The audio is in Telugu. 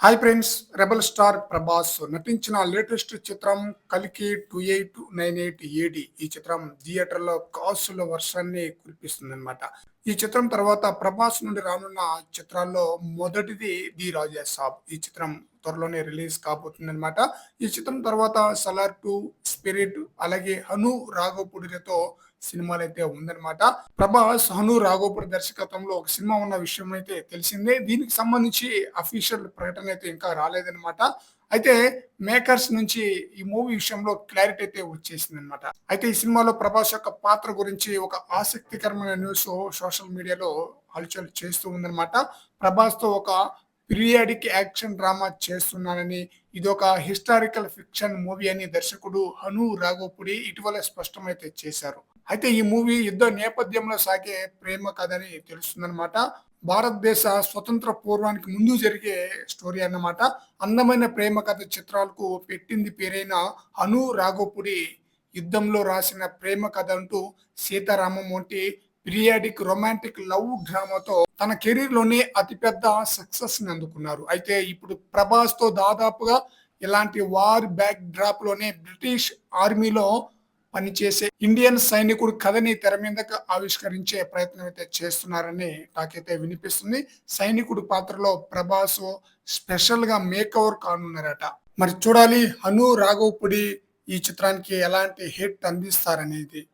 Hi friends rebel star Prabhas నటించిన లేటెస్ట్ చిత్రం కలికి two eight nine eight AD ఈ చిత్రం థియేటర్లో కాసుల వర్షాన్ని కురిపిస్తుంది అనమాట ఈ చిత్రం తర్వాత ప్రభాస్ నుండి రానున్న చిత్రాల్లో మొదటిది ది రాజా సాబ్. ఈ చిత్రం త్వరలోనే రిలీజ్ కాబోతుంది అనమాట ఈ చిత్రం తర్వాత సలార్ టూ స్పిరిట్ అలాగే హను రాఘోపుడితో సినిమాలు అయితే ఉందన్నమాట. ప్రభాస్ హను రాఘోపుడి దర్శకత్వంలో ఒక సినిమా ఉన్న విషయం అయితే తెలిసిందే. దీనికి సంబంధించి అఫీషియల్ ప్రకటన అయితే ఇంకా రాలేదనమాట అయితే మేకర్స్ నుంచి ఈ మూవీ విషయంలో క్లారిటీ అయితే వచ్చేసింది అనమాట అయితే ఈ సినిమాలో ప్రభాస్ యొక్క పాత్ర గురించి ఒక ఆసక్తికరమైన న్యూస్ సోషల్ మీడియాలో హల్చల్ చేస్తూ ఉందన్నమాట. ప్రభాస్తో ఒక పీరియాడిక్ యాక్షన్ డ్రామా చేస్తున్నానని ఇది ఒక హిస్టారికల్ ఫిక్షన్ మూవీ అని దర్శకుడు హను రాఘోపుడి ఇటీవల స్పష్టమైతే చేశారు. అయితే ఈ మూవీ యుద్ధ నేపథ్యంలో సాగే ప్రేమ కథని తెలుస్తుందన్నమాట. భారతదేశ స్వతంత్ర పూర్వానికి ముందు జరిగే స్టోరీ అన్నమాట. అందమైన ప్రేమ కథ చిత్రాలకు పెట్టింది పేరైన అను రాఘోపుడి యుద్ధంలో రాసిన ప్రేమ కథ అంటూ సీతారామం వంటి పీరియాడిక్ రొమాంటిక్ లవ్ డ్రామాతో తన కెరీర్లోనే అతిపెద్ద సక్సెస్ని అందుకున్నారు. అయితే ఇప్పుడు ప్రభాస్తో దాదాపుగా ఇలాంటి వార్ బ్యాక్ డ్రాప్లోనే బ్రిటిష్ ఆర్మీలో పనిచేసే ఇండియన్ సైనికుడు కథని తెర మీదకు ఆవిష్కరించే ప్రయత్నం అయితే చేస్తున్నారని నాకైతే వినిపిస్తుంది. సైనికుడు పాత్రలో ప్రభాస్ స్పెషల్గా మేకవర్ కానున్నారట. మరి చూడాలి హను రాఘవపుడి ఈ చిత్రానికి ఎలాంటి హిట్ అందిస్తారనేది.